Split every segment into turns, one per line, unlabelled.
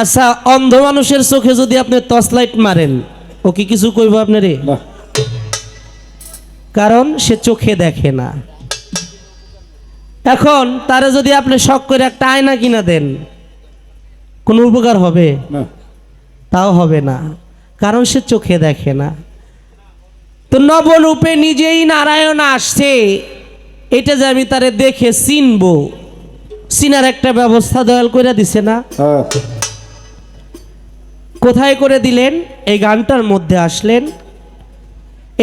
আচ্ছা অন্ধ মানুষের চোখে যদি আপনি টর্চ লাইট মারেন ও কি কিছু কইব আপনারে? কারণ সে চোখে দেখে না। এখন তারে যদি আপনি শখ করে একটা আয়না কিনা দেন কোনো উপকার হবে? তাও হবে না। কারণ সে চোখে দেখে না। তো নবরূপে নিজেই নারায়ণ আসছে। এটা যে আমি তারে দেখে চিনবো চিনার একটা ব্যবস্থা দয়াল করে দিছে না?
হ্যাঁ।
কোথায় করে দিলেন? এই গানটার মধ্যে আসলেন,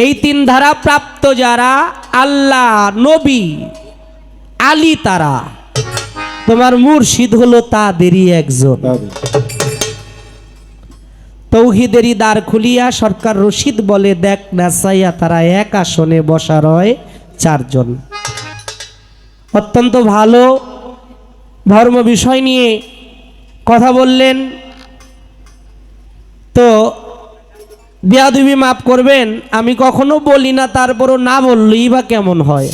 এই তিন ধারা প্রাপ্ত যারা আল্লাহ, নবী, আলী তারা। তোমার মুর্শিদ হলো তাদেরই একজন। তৌহিদেরই দ্বার খুলিয়া সরকার রশিদ বলে, দেখ নাসাইয়া তারা এক আসনে বসা রয় চারজন। অত্যন্ত ভালো ধর্ম বিষয় নিয়ে কথা বললেন। তো বিয়াদুবি মাফ করবেন আমি কখনো বলি না তারপরও না বললেই বা কেমন হয়।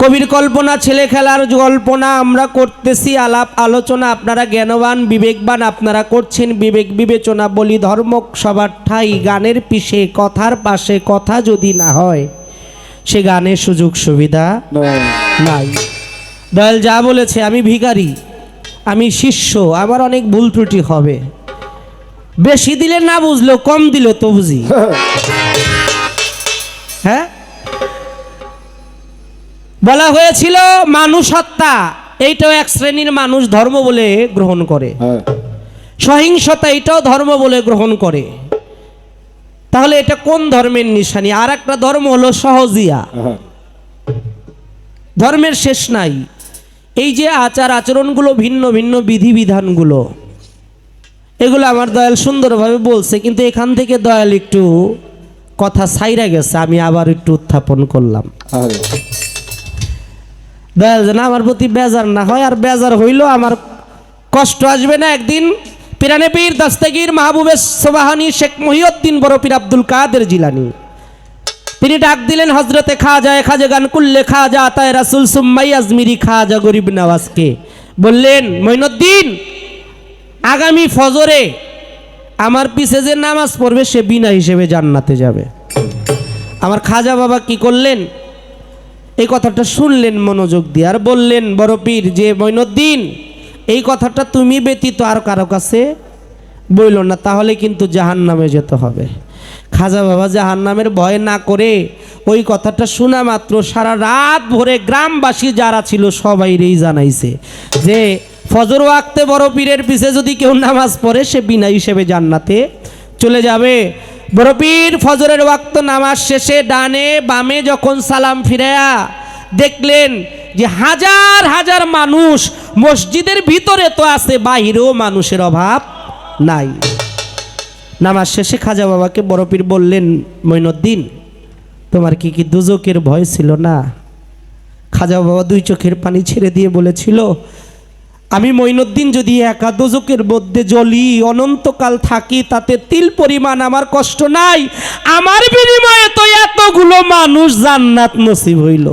কবির কল্পনা ছেলে খেলার কল্পনা আমরা করতেছি আলাপ আলোচনা আপনারা জ্ঞানবান বিবেকবান আপনারা করছেন বিবেক বিবেচনা বলি ধর্ম সবার ঠাই গানের পিছে কথার পাশে কথা যদি না হয় সে গানের সুযোগ সুবিধা নাই। দয়াল যা বলেছে আমি ভিখারি। আমি শিষ্য আমার অনেক ভুল ত্রুটি হবে। বেশি দিলে না বুঝলো কম দিলে তো বুঝি। হ্যাঁ? বলা হয়েছিল মানুষ হত্যা এইটাও এক শ্রেণির মানুষ ধর্ম বলে গ্রহণ করে।
হ্যাঁ।
সহিংসতা এটাও ধর্ম বলে গ্রহণ করে। তাহলে এটা কোন ধর্মের নিশানি? আর একটা ধর্ম হলো সহজিয়া।
হ্যাঁ।
ধর্মের শেষ নাই। এই যে আচার আচরণগুলো ভিন্ন ভিন্ন বিধিবিধানগুলো এগুলো আমার দয়াল সুন্দরভাবে বলছে কিন্তু এখান থেকে দয়াল একটু কথা সাইরা গেছে আমি আবার একটু উত্থাপন করলাম। দয়াল যেন আমার প্রতি বেজার না হয় আর বেজার হইল আমার কষ্ট আসবে না একদিন। পিরানে পীর দাস্তাগির মাহবুবের সোবাহানি শেখ মহিউদ্দিন বড় পীর আব্দুল কাদের জিলানি। তিনি ডাক দিলেন হজরতে খাজা খাজা গান কুল্লে খাজা, তাই রাসুল সুম্মাই আজমিরি খাজা গরিব নওয়াজকে বললেন, মঈনুদ্দিন, আগামী ফজরে আমার পিছে যে নামাজ পড়বে, সে বিনা হিসেবে জান্নাতে যাবে। আমার খাজা বাবা কি করলেন? এই কথাটা শুনলেন, মনোযোগ দিয়ে আর বললেন, বড় পীর, যে মৈনুদ্দিন এই কথাটা তুমি ব্যতীত আর কারও কাছে বইল না, তাহলে কিন্তু জাহান নামে যেতে হবে। খাজা বাবা জাহান নামের ভয় না করে ওই কথাটা শোনা মাত্র সারা রাত ভরে গ্রামবাসী যারা ছিল সবাইরেই জানাইছে যে ফজর ওয়াক্তে বড় পীরের পিছে যদি কেউ নামাজ পড়ে, সে বিনা হিসেবে জান্নাতে চলে যাবে। বড় ফজরের ওয়াক্ত নামাজ শেষে ডানে বামে যখন সালাম ফিরায়া দেখলেন যে হাজার হাজার মানুষ মসজিদের ভিতরে তো আছে, বাহিরেও মানুষের অভাব নাই। নামাজ শেষে খাজা বাবাকে বড় পীর বললেন মৈনুদ্দিন তোমার কি কি দুজকের ভয় ছিল না? খাজা বাবা দুই চোখের পানি ছেড়ে দিয়ে বলেছিল আমি মঈনুদ্দিন যদি একা দোজকের মধ্যে জ্বলি অনন্তকাল থাকি তাতে তিল পরিমাণ আমার কষ্ট নাই। আমার বিনিময়ে তো এতগুলো মানুষ জান্নাত নসিব হইল।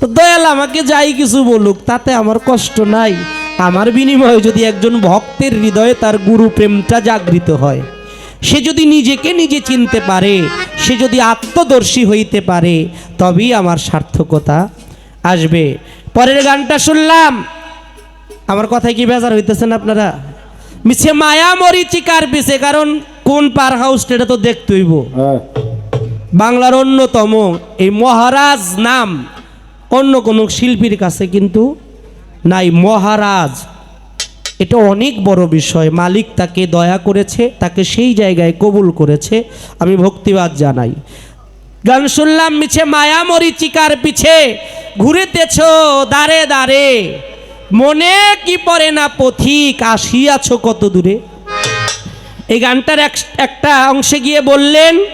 তো দয়াল আমাকে যাই কিছু বলুক তাতে আমার কষ্ট নাই। আমার বিনিময়ে যদি একজন ভক্তের হৃদয়ে তার গুরু প্রেমটা জাগৃত হয় সে যদি নিজেকে নিজে চিনতে পারে সে যদি আত্মদর্শী হইতে পারে তবেই আমার সার্থকতা আসবে। পরের গানটা শুনলাম। আমার কথায় কি বেজার হইতেছেন আপনারা? মিছে মায়া মরিচিকার পিছে কারণ কোন পার হাউস এটা তো দেখতে হইব।
হ্যাঁ।
বাংলার অন্যতম এই মহারাজ নাম অন্য কোনো শিল্পীর কাছে কিন্তু নাই, মহারাজ। এটা অনেক বড় বিষয়। মালিক তাকে দয়া করেছে, তাকে সেই জায়গায় কবুল করেছে। আমি ভক্তিবাদ জানাই। গান শুনলাম মিছে মায়া মরিচিকার পিছে, ঘুরেতেছ দাঁড়ে দাঁড়ে মনে কি পড়ে না পথিক, আসিয়াছ কত দূরে। এই গানটার এক- একটা অংশে গিয়ে বললেন,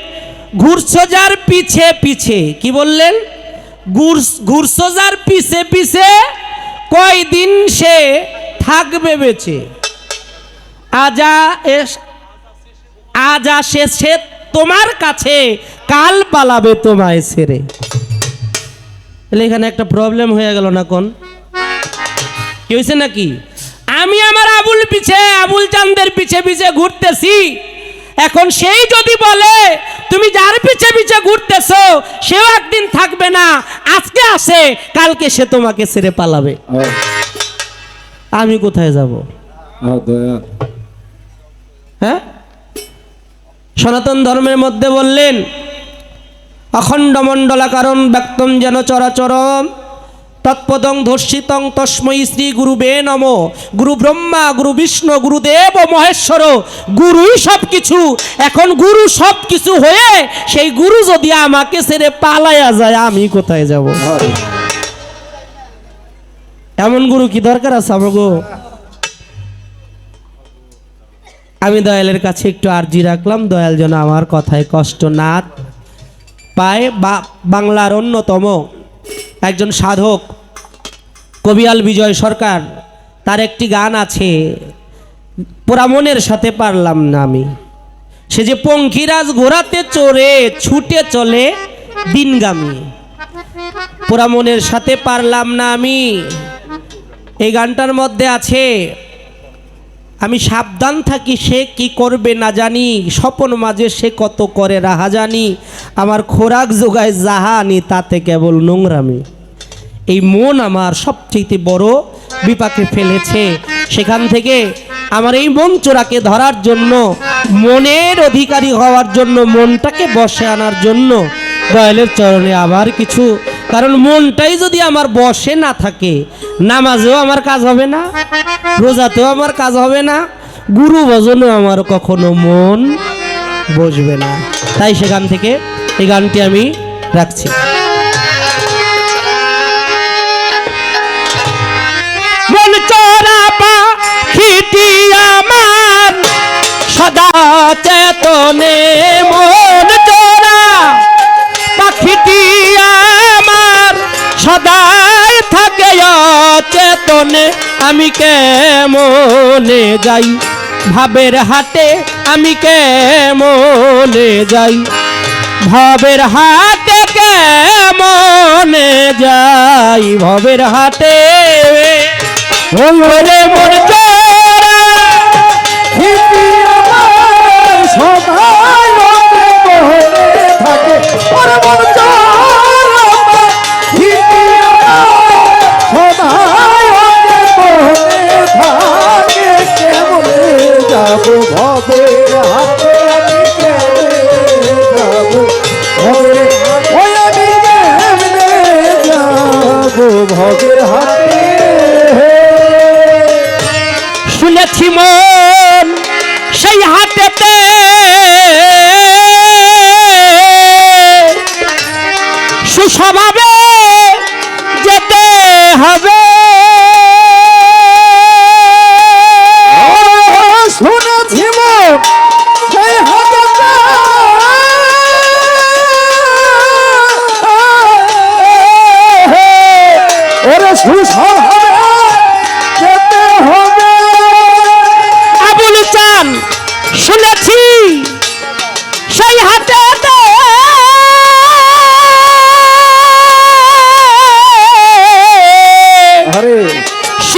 ঘুরছো যার পিছে পিছে। কি বললেন? ঘুরস- ঘুরছো যার পিছে পিছে কয়দিন সে থাকবে বেঁচে? আজা আজ আসে সে তোমার কাছে কাল পালাবে তোমায় ছেড়ে। তাহলে এখানে একটা প্রবলেম হয়ে গেল না কোন? কি নাকি? আমি আমার আবুল পিছে, আবুল চান্দের পিছে পিছে ঘুরতেছি। এখন সেই যদি বলে তুমি যার পিছে পিছে ঘুরতেছো সেও একদিন থাকবে না। আজকে আসে কালকে সে তোমাকে ছেড়ে পালাবে। আমি কোথায় যাব?
হ্যাঁ,
হ্যাঁ? সনাতন ধর্মের মধ্যে বললেন অখণ্ড মণ্ডলাকারণ ব্যক্তম যেন চরাচরম। তৎপদং ধর্ষিতং তস্মৈ শ্রী গুরুবে নম। গুরু ব্রহ্মা গুরু বিষ্ণু গুরুদেব মহেশ্বর গুরুই সব কিছু এখন গুরু সব কিছু হয়ে সেই গুরু যদি আমাকে ছেড়ে পালাইয়া যায় আমি কোথায় যাব? এমন গুরু কি দরকার আছে আমাগো? আমি দয়ালের কাছে একটু আর্জি রাখলাম। দয়াল যেন আমার কথায় কষ্ট না পায়। বা বাংলার অন্যতম একজন সাধক, কবিয়াল বিজয় সরকার, তার একটি গান আছে পোরামনের সাথে পারলাম না আমি। সে যে পঙ্খিরাজ ঘোরাতে চড়ে, ছুটে চলে দিনগামী। পোরামনের সাথে পারলাম না আমি। এই গানটার মধ্যে আছে আমি সাবধান থাকি, সে কি করবে না জানি। স্বপন মাঝে সে কত করে রাহা জানি। আমার খোরাক যোগায় জাহানি, তাতে কেবল নোংরামি। এই মন আমার সবচেয়ে বড় বিপাকে ফেলেছে। সেখান থেকে আমার এই মন চোরাকে ধরার জন্য, মনের অধিকারী হওয়ার জন্য, মনটাকে বসে আনার জন্য দয়ালের চরণে আবার কিছু। কারণ মনটাই যদি আমার বসে না থাকে নামাজেও আমার কাজ হবে না, রোজাতেও আমার কাজ হবে না, গুরু ভজনেও আমার কখনো মন বসবে না। তাই সেখান থেকে এই গানটি আমি রাখছি। আমার, সদা চেতনে মন চোরা পাখিটি আমার থাকে চেতনে আমি কেমনে যাই? ভাবের হাটে আমি কেমনে যাই? ভবের হাটে কেমনে যাই? ভবের হাটে
থাকে।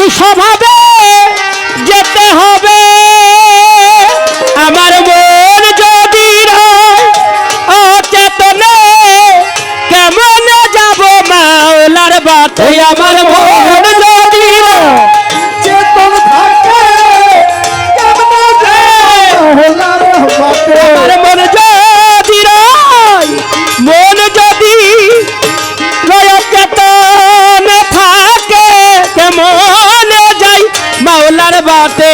সুস্বভাবে যেতে হবে। আমার মন যদি অচেতনে কেমন যাব মাওলার বাতে আমার মন যদি রয়
চেতন থাকে কেমনে যায় হলার বাতে
আমার মন যদি মন যদি থাকে কেমন বাতে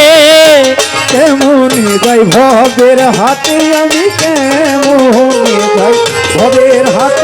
কেমনে যাই ভবের হাতে আমি কেমনে যাই ভবের হাতে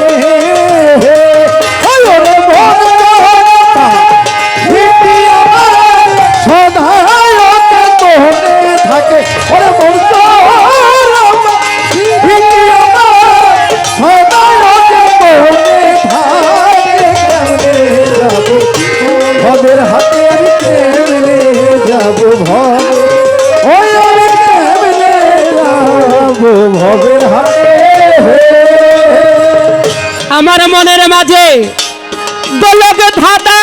কাজে দোলক ধাঁধা।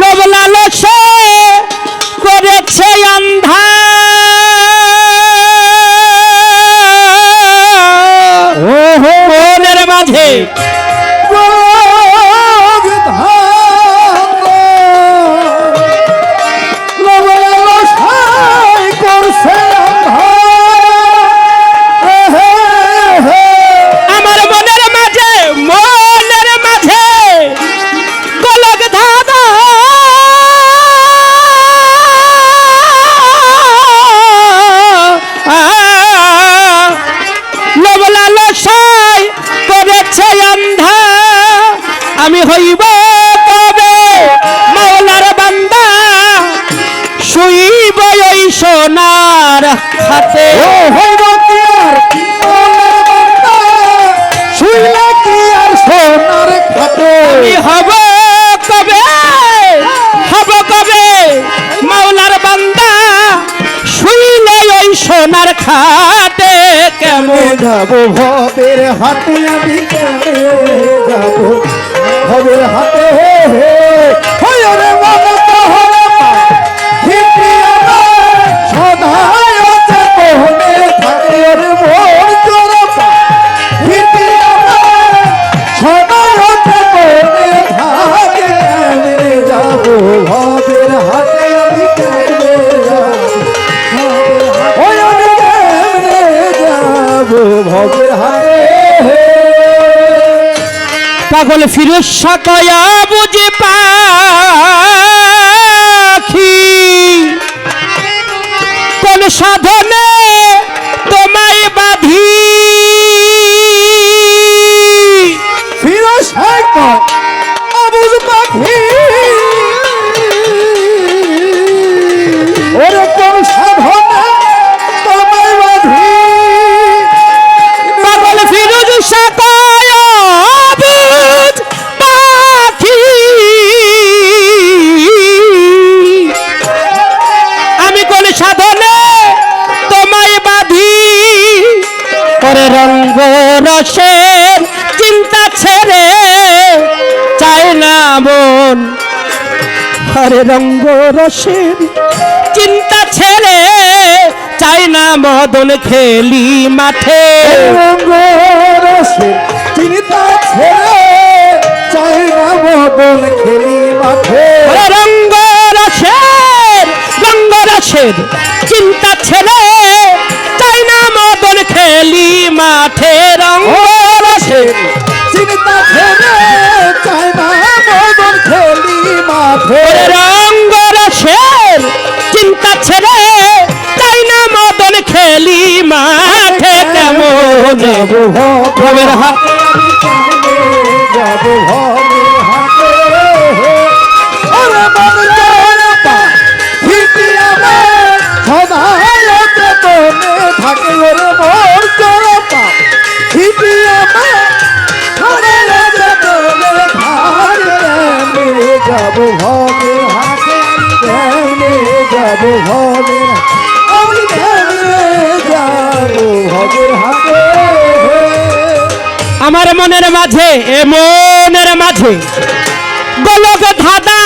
লবলালসে করেছে
মাঝে অন্ধা আমি হইব কবে মাওলার বান্দা শুইব ওই সোনার হাতে।
হইব শুইলে কি আর সোনার খাটে
আমি হব কবে হব কবে? মাওলার বান্দা শুইলে ওই সোনার খাটে
যাব ভবের হাতে আমি
পাগল ফিরোজ সাকয়া বুঝে পাখি। কোন সাধনে হরে রঙ্গ রসের চিন্তা ছেড়ে চাই না মদন খেলি মাঠে।
রঙ্গরসে চিন্তা ছেড়ে চাই না মদন খেলি মাঠে।
রঙ্গ রসের রঙ্গ রসের চিন্তা ছেড়ে চাই না মদন খেলি মাঠে।
যাব
ভবের হাত।
যাব ভবের
মনের মাঝে এ মনের মাঝে। গোলক ধাঁধা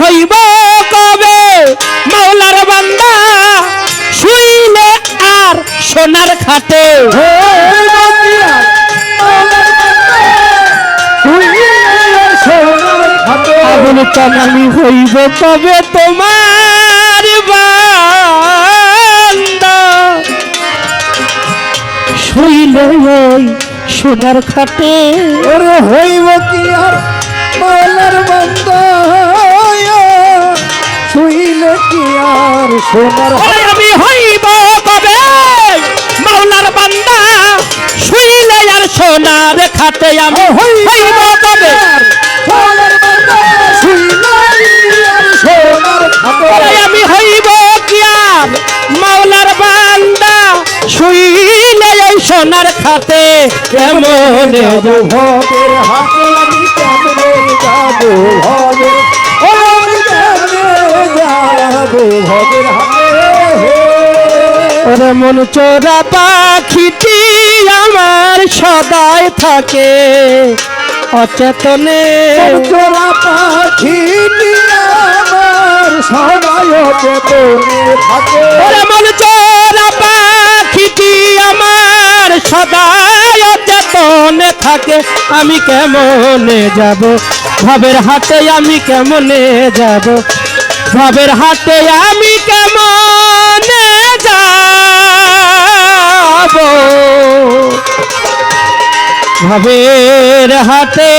হইব কবে? মাওলার বান্দা শুইলে আর সোনার খাটে। আগুন কামালি হইব কবে তোমার বান্দা? শুইলে সোনার খাটে।
ওরে হইব কি আর? বান্দা। শুইলে কি আর সোনার
আমি হইব কবে? মাওলার বান্দা আমি হইব তবে
সোনার বান্দা শুইলাই আর সোনার খাটে
আমি হইব কি আর? মাওলার বান্দা শুইলে এই সোনার খাতে কেমন
ভবের হাতে আমি কেমনে যাব? ভবের আমি ভবের হাতে
মন চোরা পাখিটি আমার সদায় থাকে। অচেতনে
চোরা পাখি নিয়ে আমার সবাই চেতনে থাকে।
মন চোরা পাখিটি আমার সদায় অচেতনে থাকে। আমি কেমনে যাব? ভাবের হাতে আমি কেমনে যাব? ভাবের হাতে আমি কেমন যাব? ভাবের হাটে